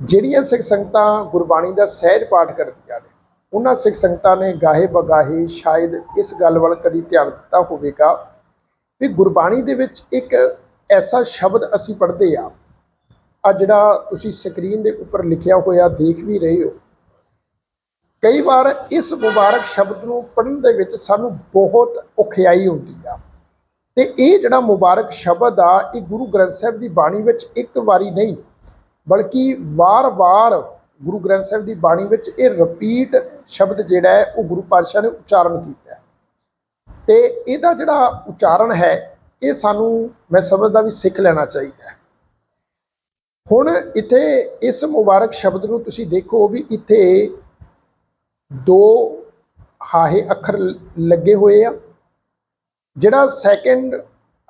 ਜਿਹੜੀਆਂ ਸਿੱਖ ਸੰਗਤਾਂ ਗੁਰਬਾਣੀ ਦਾ ਸਹਿਜ ਪਾਠ ਕਰਦੀਆਂ ਨੇ, ਉਹਨਾਂ ਸਿੱਖ ਸੰਗਤਾਂ ਨੇ ਗਾਹੇ ਬਗਾਹੇ ਸ਼ਾਇਦ ਇਸ ਗੱਲ ਵੱਲ ਕਦੀ ਧਿਆਨ ਦਿੱਤਾ ਹੋਵੇਗਾ ਵੀ ਗੁਰਬਾਣੀ ਦੇ ਵਿੱਚ ਇੱਕ ਐਸਾ ਸ਼ਬਦ ਅਸੀਂ ਪੜ੍ਹਦੇ ਆ ਆ ਜਿਹੜਾ ਤੁਸੀਂ ਸਕਰੀਨ ਦੇ ਉੱਪਰ ਲਿਖਿਆ ਹੋਇਆ ਦੇਖ ਵੀ ਰਹੇ ਹੋ। ਕਈ ਵਾਰ ਇਸ ਮੁਬਾਰਕ ਸ਼ਬਦ ਨੂੰ ਪੜ੍ਹਨ ਦੇ ਵਿੱਚ ਸਾਨੂੰ ਬਹੁਤ ਔਖਿਆਈ ਹੁੰਦੀ ਆ। ਤੇ ਇਹ ਜਿਹੜਾ ਮੁਬਾਰਕ ਸ਼ਬਦ ਆ, ਇਹ ਗੁਰੂ ਗ੍ਰੰਥ ਸਾਹਿਬ ਦੀ ਬਾਣੀ ਵਿੱਚ ਇੱਕ ਵਾਰੀ ਨਹੀਂ ਬਲਕਿ ਵਾਰ-ਵਾਰ ਗੁਰੂ ਗ੍ਰੰਥ ਸਾਹਿਬ ਦੀ ਬਾਣੀ ਵਿੱਚ ਇਹ ਰਿਪੀਟ ਸ਼ਬਦ ਜਿਹੜਾ ਹੈ, ਉਹ ਗੁਰੂ ਪਾਤਸ਼ਾਹ ਨੇ ਉਚਾਰਨ ਕੀਤਾ ਹੈ। ਤੇ ਇਹਦਾ ਜਿਹੜਾ ਉਚਾਰਨ ਹੈ, ਇਹ ਸਾਨੂੰ, ਮੈਂ ਸਮਝਦਾ ਵੀ ਸਿੱਖ ਲੈਣਾ ਚਾਹੀਦਾ ਹੈ। ਹੁਣ ਇੱਥੇ ਇਸ ਮੁਬਾਰਕ ਸ਼ਬਦ ਨੂੰ ਤੁਸੀਂ ਦੇਖੋ ਵੀ ਇੱਥੇ ਦੋ ਹਾਹੇ ਅੱਖਰ ਲੱਗੇ ਹੋਏ ਆ। ਜਿਹੜਾ ਸੈਕੰਡ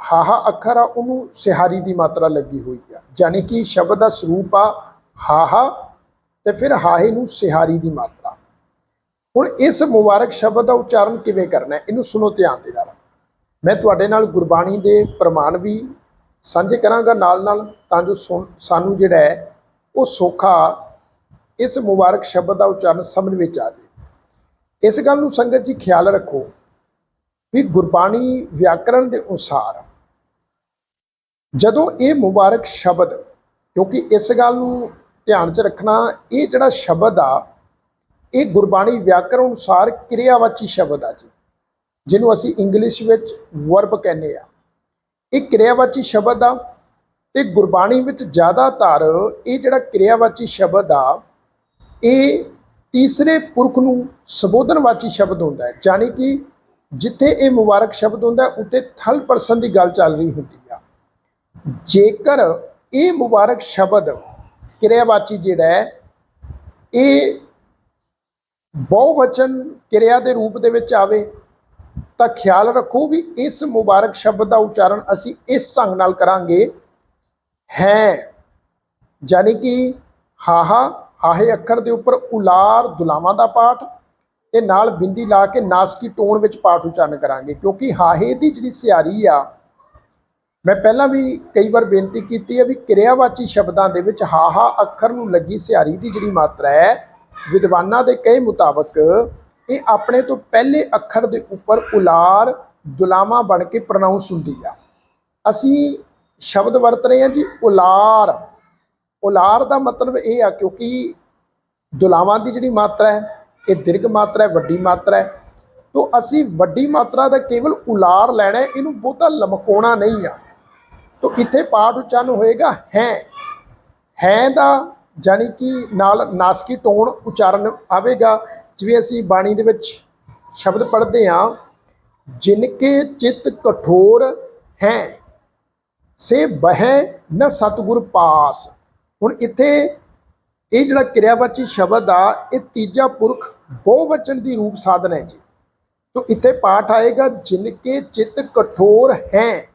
ਹਾਹਾ ਅੱਖਰ ਆ, ਉਹਨੂੰ ਸਿਹਾਰੀ ਦੀ ਮਾਤਰਾ ਲੱਗੀ ਹੋਈ ਆ। ਯਾਨੀ ਕਿ ਸ਼ਬਦ ਦਾ ਸਰੂਪ ਆ, ਹਾਹਾ, ਤੇ ਫਿਰ ਹਾਹੇ ਨੂੰ ਸਿਹਾਰੀ ਦੀ ਮਾਤਰਾ। ਹੁਣ ਇਸ ਮੁਬਾਰਕ ਸ਼ਬਦ ਦਾ ਉਚਾਰਨ ਕਿਵੇਂ ਕਰਨਾ ਹੈ, ਇਹਨੂੰ ਸੁਣੋ ਧਿਆਨ ਦੇ ਨਾਲ। ਮੈਂ ਤੁਹਾਡੇ ਨਾਲ ਗੁਰਬਾਣੀ ਦੇ ਪ੍ਰਮਾਣ ਵੀ ਸਾਂਝੇ ਕਰਾਂਗਾ ਨਾਲ ਨਾਲ, ਤਾਂ ਜੋ ਸੁਣ- ਸਾਨੂੰ ਜਿਹੜਾ ਹੈ, ਉਹ ਸੌਖਾ ਇਸ ਮੁਬਾਰਕ ਸ਼ਬਦ ਦਾ ਉਚਾਰਨ ਸਮਝ ਵਿੱਚ ਆ ਜਾਵੇ। ਇਸ ਗੱਲ ਨੂੰ ਸੰਗਤ ਜੀ ਖਿਆਲ ਰੱਖੋ ਵੀ ਗੁਰਬਾਣੀ ਵਿਆਕਰਣ ਦੇ ਅਨੁਸਾਰ ਜਦੋਂ ਇਹ ਮੁਬਾਰਕ ਸ਼ਬਦ ਕਿਉਂਕਿ ਇਸ ਗੱਲ ਨੂੰ ਧਿਆਨ 'ਚ ਰੱਖਣਾ ਇਹ ਜਿਹੜਾ ਸ਼ਬਦ ਆ ਇਹ ਗੁਰਬਾਣੀ ਵਿਆਕਰਣ ਅਨੁਸਾਰ ਕਿਰਿਆਵਾਚੀ ਸ਼ਬਦ ਆ ਜੀ ਜਿਹਨੂੰ ਅਸੀਂ ਇੰਗਲਿਸ਼ ਵਿੱਚ ਵਰਬ ਕਹਿੰਦੇ ਆ। ਇਹ ਕਿਰਿਆਵਾਚੀ ਸ਼ਬਦ ਆ ਤੇ ਗੁਰਬਾਣੀ ਵਿੱਚ ਜ਼ਿਆਦਾਤਰ ਇਹ ਜਿਹੜਾ ਕਿਰਿਆਵਾਚੀ ਸ਼ਬਦ ਆ ਇਹ ਤੀਸਰੇ ਪੁਰਖ ਨੂੰ ਸੰਬੋਧਨਵਾਚੀ ਸ਼ਬਦ ਹੁੰਦਾ ਹੈ ਯਾਨੀ ਕਿ ਜਿੱਥੇ ਇਹ ਮੁਬਾਰਕ ਸ਼ਬਦ ਹੁੰਦਾ ਹੈ, ਉੱਤੇ ਥਲ ਪਰਸਨ ਦੀ ਗੱਲ ਚੱਲ ਰਹੀ ਹੁੰਦੀ ਆ। ਜੇਕਰ ਇਹ ਮੁਬਾਰਕ ਸ਼ਬਦ ਕਿਰਿਆਵਾਚੀ ਜਿਹੜਾ ਹੈ, ਇਹ ਬਹੁਵਚਨ ਕਿਰਿਆ ਦੇ ਰੂਪ ਦੇ ਵਿੱਚ ਆਵੇ, ਤਾਂ ਖਿਆਲ ਰੱਖੋ ਵੀ ਇਸ ਮੁਬਾਰਕ ਸ਼ਬਦ ਦਾ ਉਚਾਰਨ ਅਸੀਂ ਇਸ ਢੰਗ ਨਾਲ ਕਰਾਂਗੇ। ਹੈ, ਯਾਨੀ ਕਿ ਹਾਹਾ, ਹਾਹੇ ਅੱਖਰ ਦੇ ਉੱਪਰ ਉਲਾਰ ਦੁਲਾਵਾਂ ਦਾ ਪਾਠ ਤੇ ਨਾਲ ਬਿੰਦੀ ਲਾ ਕੇ ਨਾਸਕੀ ਟੋਨ ਵਿੱਚ ਪਾਠ ਉਚਾਰਨ ਕਰਾਂਗੇ, ਕਿਉਂਕਿ ਹਾਹੇ ਦੀ ਜਿਹੜੀ ਸਿਆਰੀ ਆ ਮੈਂ ਪਹਿਲਾਂ ਵੀ ਕਈ ਵਾਰ ਬੇਨਤੀ ਕੀਤੀ ਹੈ ਵੀ ਕਿਰਿਆਵਾਚੀ ਸ਼ਬਦਾਂ ਦੇ ਵਿੱਚ ਹਾਹਾ, ਅੱਖਰ ਨੂੰ ਲੱਗੀ ਸਿਆਰੀ ਦੀ ਜਿਹੜੀ ਮਾਤਰਾ ਹੈ, ਵਿਦਵਾਨਾਂ ਦੇ ਕਹੇ ਮੁਤਾਬਕ ਇਹ ਆਪਣੇ ਤੋਂ ਪਹਿਲੇ ਅੱਖਰ ਦੇ ਉੱਪਰ ਉਲਾਰ, ਦੁਲਾਵਾਂ ਬਣ ਕੇ ਪ੍ਰੋਨਾਂਸ ਹੁੰਦੀ ਆ। ਅਸੀਂ ਸ਼ਬਦ ਵਰਤ ਰਹੇ ਹਾਂ ਜੀ ਉਲਾਰ। ਉਲਾਰ ਦਾ ਮਤਲਬ ਇਹ ਆ ਕਿਉਂਕਿ ਦੁਲਾਵਾਂ ਦੀ ਜਿਹੜੀ ਮਾਤਰਾ ਹੈ, ਇਹ ਦੀਰਘ ਮਾਤਰਾ ਹੈ, ਵੱਡੀ ਮਾਤਰਾ ਹੈ। ਤੋਂ ਅਸੀਂ ਵੱਡੀ ਮਾਤਰਾ ਦਾ ਕੇਵਲ ਉਲਾਰ ਲੈਣਾ ਇਹਨੂੰ ਬਹੁਤਾ ਲਮਕਾਉਣਾ ਨਹੀਂ ਆ। ਤੋਂ ਇੱਥੇ ਪਾਠ ਉਚਾਰਨ ਹੋਏਗਾ, ਹੈ। ਹੈ ਦਾ ਜਾਨੀ ਕਿ ਨਾਲ ਨਾਸਕੀ ਟੋਨ ਉਚਾਰਨ ਆਵੇਗਾ, ਜਿਵੇਂ ਅਸੀਂ ਬਾਣੀ ਦੇ ਵਿੱਚ ਸ਼ਬਦ ਪੜ੍ਹਦੇ ਹਾਂ ਜਿਨਕੇ ਚਿੱਤ ਕਠੋਰ ਹੈ, ਸੇ ਬਹਿ ਨ ਸਤਗੁਰ ਪਾਸ। ਹੁਣ ਇੱਥੇ ਇਹ ਜਿਹੜਾ ਕਿਰਿਆਵਾਚੀ ਸ਼ਬਦ ਆ, ਇਹ ਤੀਜਾ ਪੁਰਖ ਬਹੁਵਚਨ ਦੀ ਰੂਪ ਸਾਧਨ ਹੈ ਜੀ। ਤੋਂ ਇੱਥੇ ਪਾਠ ਆਏਗਾ ਜਿਨਕੇ ਚਿੱਤ ਕਠੋਰ ਹੈ।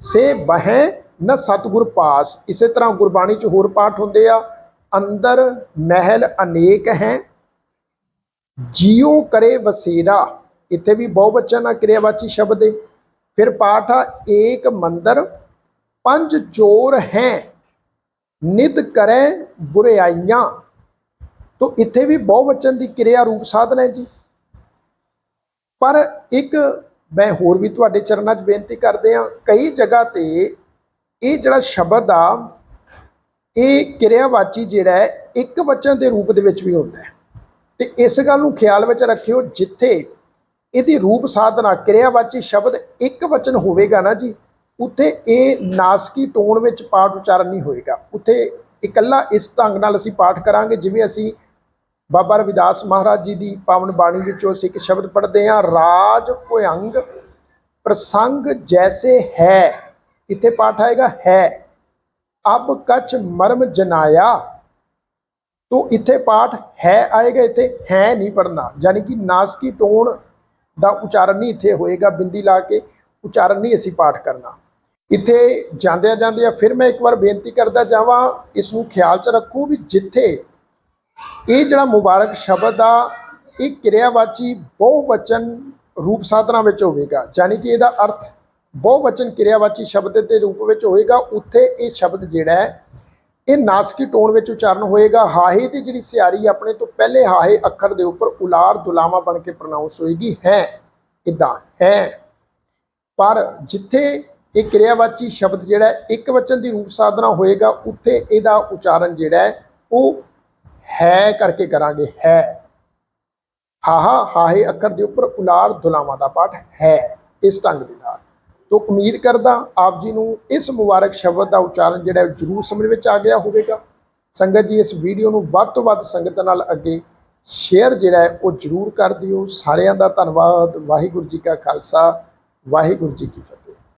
ਸੇ ਬਹਿ ਨ ਸਤਗੁਰ ਪਾਸ। ਇਸੇ ਤਰ੍ਹਾਂ ਗੁਰਬਾਣੀ ਚ ਹੋਰ ਪਾਠ ਹੁੰਦੇ ਆ, ਅੰਦਰ ਮਹਿਲ ਅਨੇਕ ਹੈ, ਜਿਉ ਕਰੇ ਵਸੇਰਾ। ਇੱਥੇ ਵੀ ਬਹੁਵਚਨ ਆ ਕਿਰਿਆਵਾਚੀ ਸ਼ਬਦ ਹੈ ਫਿਰ ਪਾਠ ਆ, ਏਕ ਮੰਦਰ, ਪੰਜ ਚੋਰ ਹੈ ਨਿਤ ਕਰੇ ਬੁਰਾਈਆਂ ਤੋਂ ਇੱਥੇ ਵੀ ਬਹੁਵਚਨ ਦੀ ਕਿਰਿਆ ਰੂਪ ਸਾਧਨ ਹੈ ਜੀ। ਪਰ ਇੱਕ ਮੈਂ ਹੋਰ ਵੀ ਤੁਹਾਡੇ ਚਰਨਾਂ 'ਚ ਬੇਨਤੀ ਕਰਦੇ ਆ ਕਈ ਜਗ੍ਹਾ ਤੇ ਇਹ ਜਿਹੜਾ ਸ਼ਬਦ ਆ, ਇਹ ਕਿਰਿਆਵਾਚੀ ਜਿਹੜਾ ਹੈ, ਇੱਕ ਵਚਨ ਦੇ ਰੂਪ ਦੇ ਵਿੱਚ ਵੀ ਹੁੰਦਾ ਹੈ। ਤੇ ਇਸ ਗੱਲ ਨੂੰ ਖਿਆਲ ਵਿੱਚ ਰੱਖਿਓ, ਜਿੱਥੇ ਇਹਦੀ ਰੂਪ ਸਾਧਨਾ, ਕਿਰਿਆਵਾਚੀ ਸ਼ਬਦ ਇੱਕ ਵਚਨ ਹੋਵੇਗਾ ਨਾ ਜੀ, ਉੱਥੇ ਇਹ ਨਾਸਕੀ ਟੋਨ ਵਿੱਚ ਪਾਠ ਉਚਾਰਨ ਨਹੀਂ ਹੋਏਗਾ। ਉੱਥੇ ਇਕੱਲਾ ਇਸ ਢੰਗ ਨਾਲ ਅਸੀਂ ਪਾਠ ਕਰਾਂਗੇ, ਜਿਵੇਂ ਅਸੀਂ ਬਾਬਾ ਰਵਿਦਾਸ ਮਹਾਰਾਜ ਜੀ ਦੀ ਪਾਵਨ ਬਾਣੀ ਵਿੱਚੋਂ ਅਸੀਂ ਇੱਕ ਸ਼ਬਦ ਪੜ੍ਹਦੇ ਹਾਂ, ਰਾਜ ਭੁਯੰਗ ਪ੍ਰਸੰਗ ਜੈਸੇ ਹੈ। ਇੱਥੇ ਪਾਠ ਆਏਗਾ? ਹੈ। ਅਬ ਕਛ ਮਰਮ ਜਨਾਇਆ। ਤੋ ਇੱਥੇ ਪਾਠ ਹੈ ਆਏਗਾ, ਇੱਥੇ ਹੈ ਨਹੀਂ ਪੜਨਾ ਯਾਨੀ ਕਿ ਨਾਸਕੀ ਟੋਨ ਦਾ ਉਚਾਰਨ ਨਹੀਂ ਇੱਥੇ ਹੋਏਗਾ, ਬਿੰਦੀ ਲਾ ਕੇ ਉਚਾਰਨ ਨਹੀਂ ਅਸੀਂ ਪਾਠ ਕਰਨਾ। ਇੱਥੇ ਜਾਂਦਿਆਂ ਜਾਂਦਿਆਂ ਫਿਰ ਮੈਂ ਇੱਕ ਵਾਰ ਬੇਨਤੀ ਕਰਦਾ ਜਾਵਾਂ, ਇਸ ਨੂੰ ਖਿਆਲ 'ਚ ਰੱਖੋ ਵੀ ਜਿੱਥੇ ਇਹ ਜਿਹੜਾ ਮੁਬਾਰਕ ਸ਼ਬਦ ਆ, ਇਹ ਕਿਰਿਆਵਾਚੀ ਬਹੁਵਚਨ ਰੂਪ ਸਾਧਨਾ ਵਿੱਚ ਹੋਵੇਗਾ। ਯਾਨੀ ਕਿ ਇਹਦਾ ਅਰਥ ਬਹੁਵਚਨ ਕਿਰਿਆਵਾਚੀ ਸ਼ਬਦ ਦੇ ਰੂਪ ਵਿੱਚ ਹੋਏਗਾ ਉੱਥੇ ਇਹ ਸ਼ਬਦ ਜਿਹੜਾ ਹੈ, ਇਹ ਨਾਸਕੀ ਟੋਨ ਵਿੱਚ ਉਚਾਰਨ ਹੋਏਗਾ। ਹਾਹੇ ਦੀ ਜਿਹੜੀ ਸਿਆਰੀ ਆਪਣੇ ਤੋਂ ਪਹਿਲੇ ਹਾਹੇ ਅੱਖਰ ਦੇ ਉੱਪਰ ਉਲਾਰ ਦੁਲਾਵਾ ਬਣ ਕੇ ਪ੍ਰੋਨਾਂਸ ਹੋਏਗੀ। ਹੈ ਇਦਾਂ ਹੈ। ਪਰ ਜਿੱਥੇ ਇਹ ਕਿਰਿਆਵਾਚੀ ਸ਼ਬਦ ਜਿਹੜਾ ਇੱਕ ਵਚਨ ਦੀ ਰੂਪ ਸਾਧਨਾ ਹੋਏਗਾ, ਉੱਥੇ ਇਹਦਾ ਉਚਾਰਨ ਜਿਹੜਾ ਹੈ, ਉਹ ਹੈ ਕਰਕੇ ਕਰਾਂਗੇ, ਹੈ। ਹਾਹਾ ਹਾਹੇ ਅੱਖਰ ਦੇ ਉੱਪਰ ਉਲਾਰ ਦੁਲਾਵਾਂ ਦਾ ਪਾਠ ਹੈ ਇਸ ਢੰਗ ਦੇ ਨਾਲ। ਤੋ ਉਮੀਦ ਕਰਦਾ ਆਪ ਜੀ ਨੂੰ ਇਸ ਮੁਬਾਰਕ ਸ਼ਬਦ ਦਾ ਉਚਾਰਨ ਜਿਹੜਾ ਉਹ ਜ਼ਰੂਰ ਸਮਝ ਵਿੱਚ ਆ ਗਿਆ ਹੋਵੇਗਾ। ਸੰਗਤ ਜੀ, ਇਸ ਵੀਡੀਓ ਨੂੰ ਵੱਧ ਤੋਂ ਵੱਧ ਸੰਗਤ ਨਾਲ ਅੱਗੇ ਸ਼ੇਅਰ ਜਿਹੜਾ ਹੈ ਉਹ ਜ਼ਰੂਰ ਕਰ ਦਿਓ। ਸਾਰਿਆਂ ਦਾ ਧੰਨਵਾਦ। ਵਾਹਿਗੁਰੂ ਜੀ ਕਾ ਖਾਲਸਾ, ਵਾਹਿਗੁਰੂ ਜੀ ਕੀ ਫਤਿਹ।